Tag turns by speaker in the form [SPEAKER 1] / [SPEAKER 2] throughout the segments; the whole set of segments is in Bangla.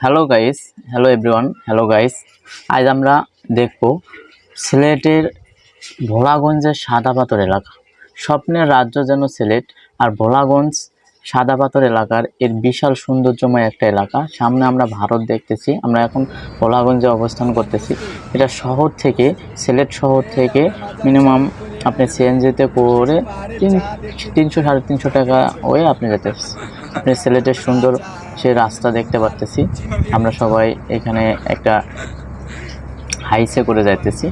[SPEAKER 1] Hello guys hello everyone hello guys আজ আমরা দেখব সিলেটের ভোলাগঞ্জের সাদা পাথর এলাকা। স্বপ্নের রাজ্য যেন সিলেট আর ভোলাগঞ্জ সাদা পাথর এলাকার এর বিশাল সৌন্দর্যময় একটা এলাকা। সামনে আমরা ভারত দেখতেছি, আমরা এখন ভোলাগঞ্জে অবস্থান করতেছি। এটা শহর থেকে, সিলেট শহর থেকে মিনিমাম আপনি সিএনজিতে করে তিন, তিনশো সাড়ে তিনশো টাকা ওয়ে আপনি যেতে আপনি সিলেটের সুন্দর সে রাস্তা দেখতে পারতেছি। আমরা সবাই এখানে একটা হাইসে করে যাইতেছি।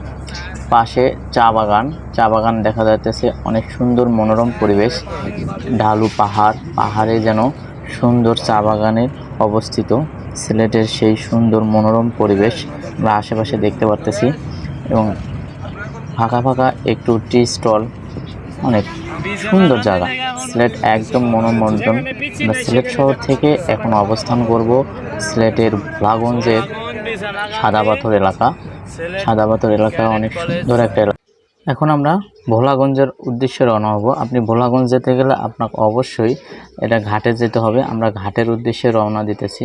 [SPEAKER 1] পাশে চা বাগান। চা বাগান দেখা যাইতেছে অনেক সুন্দর মনোরম পরিবেশ। ঢালু পাহাড়। পাহাড়ে যেন সুন্দর চা বাগানের অবস্থিত। সিলেটের সেই সুন্দর মনোরম পরিবেশ আমরা আশেপাশে দেখতে পারতেছি এবং ফাঁকা ফাঁকা একটু টি স্টল, অনেক সুন্দর জায়গা। সিলেট একদম মনোমঞ্জন আমরা সিলেট শহর থেকে এখন অবস্থান করব সিলেটের ভোলাগঞ্জের সাদা পাথর এলাকা। সাদা পাথর এলাকা অনেক সুন্দর একটা এলাকা। এখন আমরা ভোলাগঞ্জের উদ্দেশ্যে রওনা হব। আপনি ভোলাগঞ্জ যেতে গেলে আপনাকে অবশ্যই এটা ঘাটে যেতে হবে। আমরা ঘাটের উদ্দেশ্যে রওনা দিতেছি।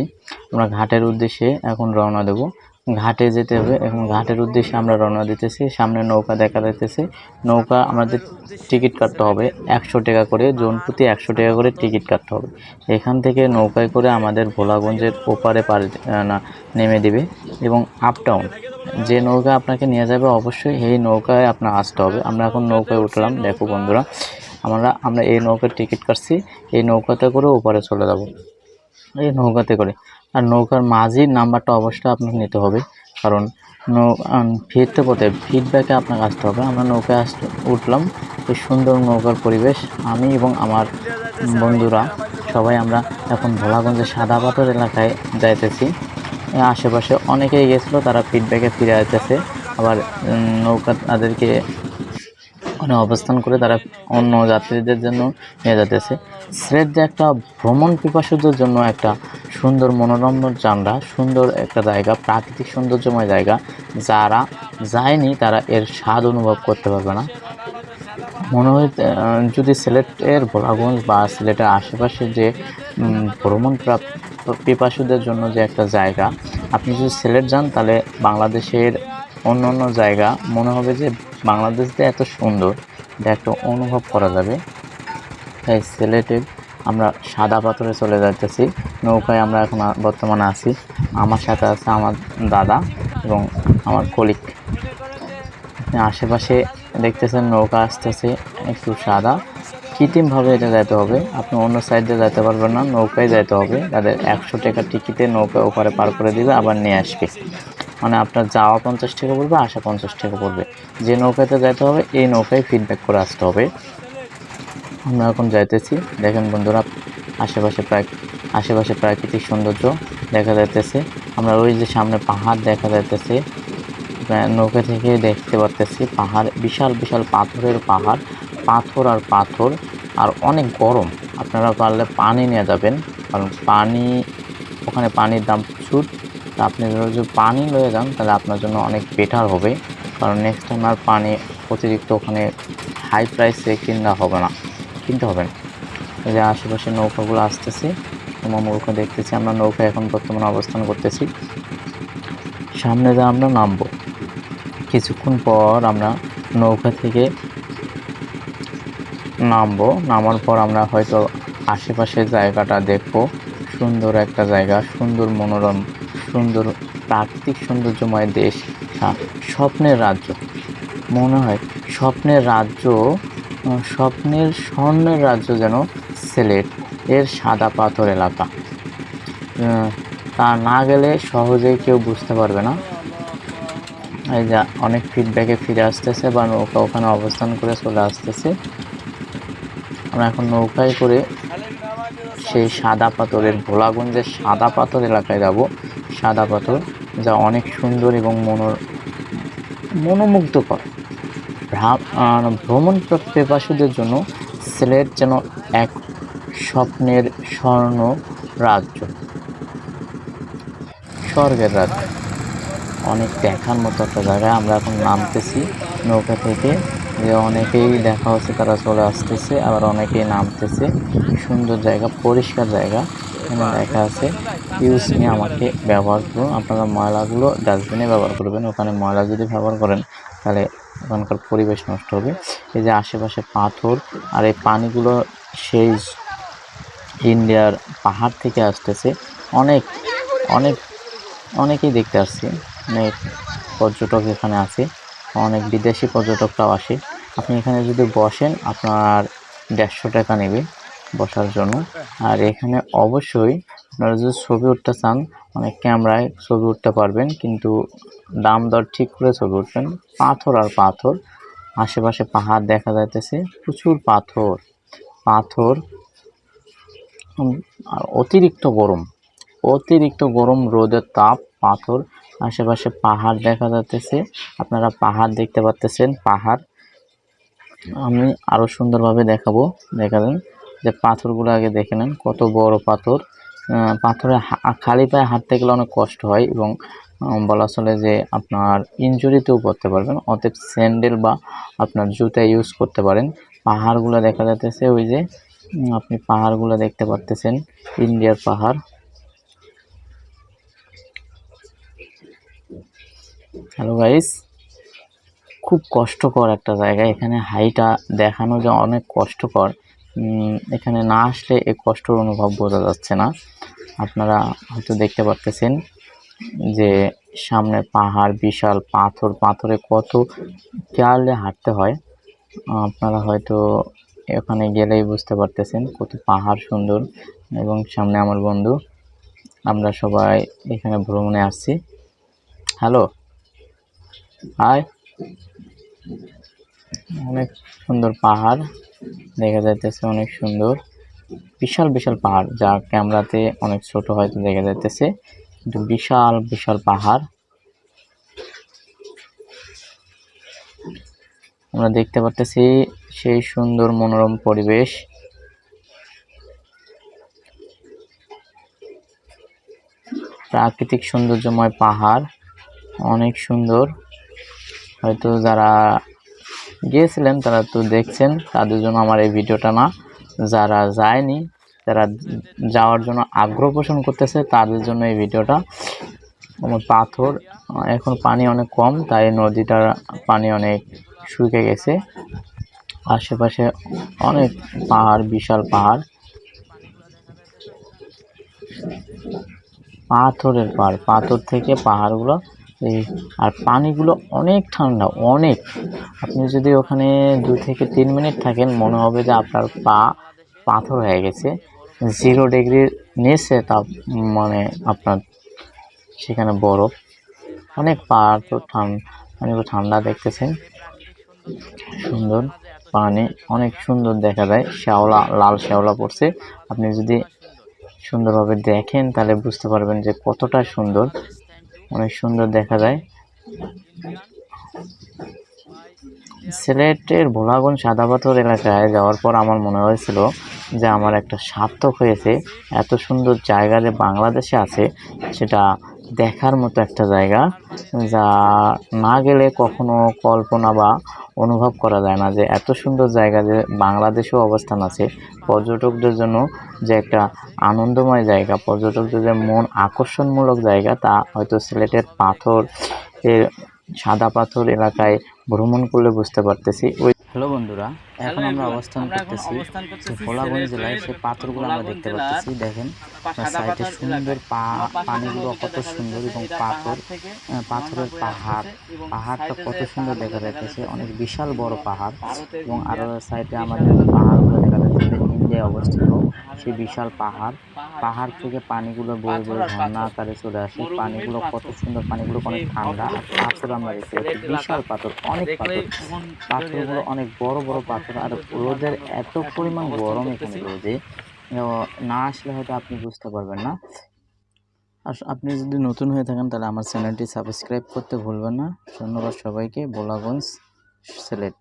[SPEAKER 1] আমরা ঘাটের উদ্দেশ্যে এখন রওনা দেব। ঘাটে যেতে হবে। এখন ঘাটের উদ্দেশ্যে আমরা রওনা দিতেছি। সামনে নৌকা দেখা যাইতেছে। নৌকা আমাদের টিকিট কাটতে হবে। একশো টাকা করে, জন প্রতি একশো টাকা করে টিকিট কাটতে হবে। এখান থেকে নৌকায় করে আমাদের ভোলাগঞ্জের ওপারে পারে না, নেমে দিবে এবং আপ ডাউন যে নৌকা আপনাকে নিয়ে যাবে অবশ্যই এই নৌকায় আপনার আসতে হবে। আমরা এখন নৌকায় উঠলাম। দেখো বন্ধুরা, আমরা আমরা এই নৌকার টিকিট কাটছি। এই নৌকাতে করে ওপারে চলে যাব। এই নৌকাতে করে। আর নৌকার মাঝির নাম্বারটা অবশ্যই আপনাকে নিতে হবে। কারণ নৌ ফিরতে পথে ফিডব্যাকে আপনাকে আসতে হবে। আমরা নৌকায় আস উঠলাম। এই সুন্দর নৌকার পরিবেশ। আমি এবং আমার বন্ধুরা সবাই আমরা এখন ভোলাগঞ্জের সাদা পাথর এলাকায় যাইতেছি। আশেপাশে অনেকেই গেছিল, তারা ফিডব্যাকে ফিরে আসতেছে। আবার নৌকা তাদেরকে ওখানে অবস্থান করে তারা অন্য যাত্রীদের জন্য নিয়ে যেতেছে সিলেট যে একটা ভ্রমণ পিপাসুদের জন্য একটা সুন্দর মনোরম জানলা, সুন্দর একটা জায়গা, প্রাকৃতিক সৌন্দর্যময় জায়গা, যারা যায়নি তারা এর স্বাদ অনুভব করতে পারবে না। মনে হয় যদি সিলেটের ভোলাগঞ্জ বা সিলেটের আশেপাশে যে ভ্রমণ পিপাসুদের জন্য যে একটা জায়গা, আপনি যদি সিলেট যান তাহলে বাংলাদেশের অন্য অন্য জায়গা, মনে হবে যে বাংলাদেশ এত সুন্দর, এটা একটা অনুভব করা যাবে। তাই সিলেটের আমরা সাদা পাথরে চলে যাইতেছি। নৌকায় আমরা এখন বর্তমানে আছি। আমার সাথে আছে আমার দাদা এবং আমার কলিক আশেপাশে দেখতেছেন নৌকা আসতেছে, একটু সাদা। কৃত্রিমভাবে এটা যেতে হবে? আপনি অন্য সাইডে যেতে পারবেন না, নৌকায় যেতে হবে। তাদের একশো টাকা টিকিটে নৌকা ওপারে পার করে দিবে, আবার নিয়ে আসবে। মানে আপনার যাওয়া পঞ্চাশ টাকা পড়বে, আসা পঞ্চাশ টাকা পড়বে। যে নৌকাতে যাইতে হবে, এই নৌকায় ফিডব্যাক করে আসতে হবে। আমরা এখন যাইতেছি। দেখেন বন্ধুরা, আশেপাশে প্রায় আশেপাশে প্রাকৃতিক সৌন্দর্য দেখা যাইতেছে। আমরা ওই যে সামনে পাহাড় দেখা যাইতেছে। নৌকা থেকে দেখতে পারতেছি, পাহাড় বিশাল বিশাল পাথরের পাহাড়। পাথর আর পাথর, আর অনেক গরম। আপনারা পারলে পানি নিয়ে যাবেন, কারণ পানি ওখানে পানির দাম প্রচুর। তা আপনি যদি পানি লয়ে যান, তাহলে আপনার জন্য অনেক বেটার হবে। কারণ নেক্সট টাইম আর পানি অতিরিক্ত ওখানে হাই প্রাইসে কিনা হবে না, কিনতে হবে না। যে আশেপাশে নৌকাগুলো আসতেছে নৌকা দেখতেছি, আমরা নৌকা এখন বর্তমানে অবস্থান করতেছি। সামনে যা আমরা নামবো, কিছুক্ষণ পর আমরা নৌকা থেকে নামবো, নামার পর আমরা হয়তো আশেপাশের জায়গাটা দেখব। সুন্দর একটা জায়গা, সুন্দর মনোরম সুন্দর প্রাকৃতিক সৌন্দর্যময় দেশ হ্যাঁ, স্বপ্নের রাজ্য। মনে হয় স্বপ্নের রাজ্য স্বপ্নের স্বর্ণের রাজ্য যেন সিলেট এর সাদা পাথর এলাকা। তা না গেলে সহজেই কেউ বুঝতে পারবে না। এই যা অনেক ফিডব্যাকে ফিরে আসতেছে বা নৌকা ওখানে অবস্থান করে চলে আসতেছে। আমরা এখন নৌকায় করে সেই সাদা পাথরের ভোলাগঞ্জের সাদা পাথর এলাকায় যাব। সাদা পাথর, যা অনেক সুন্দর এবং মনো মনোমুগ্ধকর। ভ্রমণ পেপাসুদের জন্য সিলেট যেন এক স্বপ্নের স্বর্ণ রাজ্য। স্বর্গের রাজ্য। অনেক দেখার মতো একটা জায়গায় আমরা এখন নামতেছি নৌকা থেকে। যে অনেকেই দেখা হচ্ছে তারা চলে আসতেছে, আবার অনেকেই নামতেছে। সুন্দর জায়গা, পরিষ্কার জায়গা। এখানে দেখা আছে, ইউজ নিয়ে আমাকে ব্যবহার করুন। আপনারা ময়লাগুলো ডাস্টবিনে ব্যবহার করবেন। ওখানে ময়লা যদি ব্যবহার করেন, তাহলে ওখানকার পরিবেশ নষ্ট হবে। এই যে আশেপাশে পাথর, আর এই পানিগুলো সেই ইন্ডিয়ার পাহাড় থেকে আসতেছে। অনেক অনেক, অনেকেই দেখতে আসছে। অনেক পর্যটক এখানে আছে। অনেক বিদেশি পর্যটকরাও আসে। আপনি এখানে যদি বসেন, আপনার দেড়শো টাকা নেবে বসার জন্য। আর এখানে অবশ্যই আপনারা যদি ছবি উঠতে চান, অনেক ক্যামেরায় ছবি উঠতে পারবেন, কিন্তু দাম দর ঠিক করে ছবি উঠবেন। পাথর আর পাথর, আশেপাশে পাহাড় দেখা যাইতেছে, প্রচুর পাথর। পাথর অতিরিক্ত গরম অতিরিক্ত গরম রোদের তাপ, পাথর আশেপাশে পাহাড় দেখা যাচ্ছে আপনারা পাহাড় দেখতে পাচ্তেছেন পাহাড়। আমি আরও সুন্দরভাবে দেখাবো দেখাবেন যে পাথরগুলো আগে দেখে নেন, কত বড় পাথর। পাথরে খালি পায়ে হাঁটতে গেলে অনেক কষ্ট হয় এবং বলা চলে যে আপনার ইনজুরিতেও পড়তে পারবেন। অতএব স্যান্ডেল বা আপনার জুতা ইউজ করতে পারেন। পাহাড়গুলো দেখা যাচ্ছে ওই যে আপনি পাহাড়গুলো দেখতে পাচ্তেছেন ইন্ডিয়ার পাহাড়। হ্যালো গাইস খুব কষ্টকর একটা জায়গা। এখানে হাইটা দেখানো যে অনেক কষ্টকর। এখানে না আসলে এই কষ্টর অনুভব বোঝা যাচ্ছে না। আপনারা হয়তো দেখতে পারতেছেন যে সামনে পাহাড়, বিশাল পাথর, পাথরে কত কেয়ারলে হাঁটতে হয়। আপনারা হয়তো এখানে গেলেই বুঝতে পারতেছেন কত পাহাড় সুন্দর এবং সামনে আমার বন্ধু। আমরা সবাই এখানে ভ্রমণে আসছি। হ্যালো হাই অনেক সুন্দর পাহাড় দেখা যাইতেছে, অনেক সুন্দর। বিশাল বিশাল পাহাড়, যা ক্যামেরাতে অনেক ছোট হয়তো দেখা যাইতেছে। কিন্তু বিশাল বিশাল পাহাড়। আমরা দেখতে পারতেছি সেই সুন্দর মনোরম পরিবেশ। প্রাকৃতিক সৌন্দর্যময় পাহাড়, অনেক সুন্দর। হয়তো যারা গিয়েছিলেন, তারা তো দেখছেন, তাদের জন্য আমার এই ভিডিওটা না। যারা যায়নি, যারা যাওয়ার জন্য আগ্রহ পোষণ করতেছে, তাদের জন্য এই ভিডিওটা। আমার পাথর, এখন পানি অনেক কম, তাই নদীটার পানি অনেক শুকিয়ে গেছে। আশেপাশে অনেক পাহাড়, বিশাল পাহাড়। পাথরের পাহাড়, পাথর থেকে পাহাড়গুলো এই, আর পানিগুলো অনেক ঠান্ডা, অনেক। আপনি যদি ওখানে দু থেকে তিন মিনিট থাকেন, মনে হবে যে আপনার পা পাথর হয়ে গেছে। জিরো ডিগ্রির নিচে তাপ মানে আপনার সেখানে বরফ। অনেক পাথর ঠান্ডা পানিগুলো ঠান্ডা দেখতেছেন। সুন্দর পানি, অনেক সুন্দর দেখা যায়। শ্যাওলা, লাল শ্যাওলা পড়ছে। আপনি যদি সুন্দরভাবে দেখেন, তাহলে বুঝতে পারবেন যে কতটা সুন্দর। অনেক সুন্দর দেখা যায়। সিলেটের ভোলাগঞ্জ সাদাপাথর এলাকায় যাওয়ার পর আমার মনে হয়েছিল যে আমার একটা সার্থক হয়েছে। এত সুন্দর জায়গা যে বাংলাদেশে আছে, সেটা দেখার মতো একটা জায়গা যা না গেলে কখনো কল্পনা বা অনুভব করা যায় না যে এত সুন্দর জায়গা যে বাংলাদেশেও অবস্থান আছে। পর্যটকদের জন্য যে একটা আনন্দময় জায়গা, পর্যটকদের যে মন আকর্ষণমূলক জায়গা, তা হয়তো সিলেটের পাথর, এর সাদা পাথর এলাকায় ভ্রমণ করলে বুঝতে পারতেছি। ওই হ্যালো বন্ধুরা এখন আমরা অবস্থান করতেছি ভোলাগঞ্জ জেলায় সেই পাথরগুলো আমরা দেখতে পাচ্ছি দেখেন। সাইডে সুন্দর পানিগুলো কত সুন্দর এবং পাথর পাথরের পাহাড় পাহাড়টা কত সুন্দর দেখা যাচ্ছে অনেক বিশাল বড় পাহাড় এবং আরও
[SPEAKER 2] ইন্ডিয়া,
[SPEAKER 1] সাইডে আমাদের পাহাড়গুলো দেখা যাচ্ছে যে ইন্ডিয়ায় অবস্থিত। সেই বিশাল পাহাড় পাহাড় থেকে পানিগুলো বয়ে বয়ে ঝর্ণা আকারে চলে আসে। পানিগুলো কত সুন্দর পানিগুলো অনেক ঠান্ডা। পাথর আমরা দেখতে পাচ্ছি বিশাল পাথর অনেক পাথর। পাথরগুলো অনেক বড় বড় পাথর। আর রোদের এত পরিমাণ গরম এখানে রোদে না আসলে হয়তো আপনি বুঝতে পারবেন না। আর আপনি যদি নতুন হয়ে থাকেন তাহলে আমার চ্যানেলটি সাবস্ক্রাইব করতে ভুলবেন না। ধন্যবাদ সবাইকে বোলাগঞ্জ সিলেট।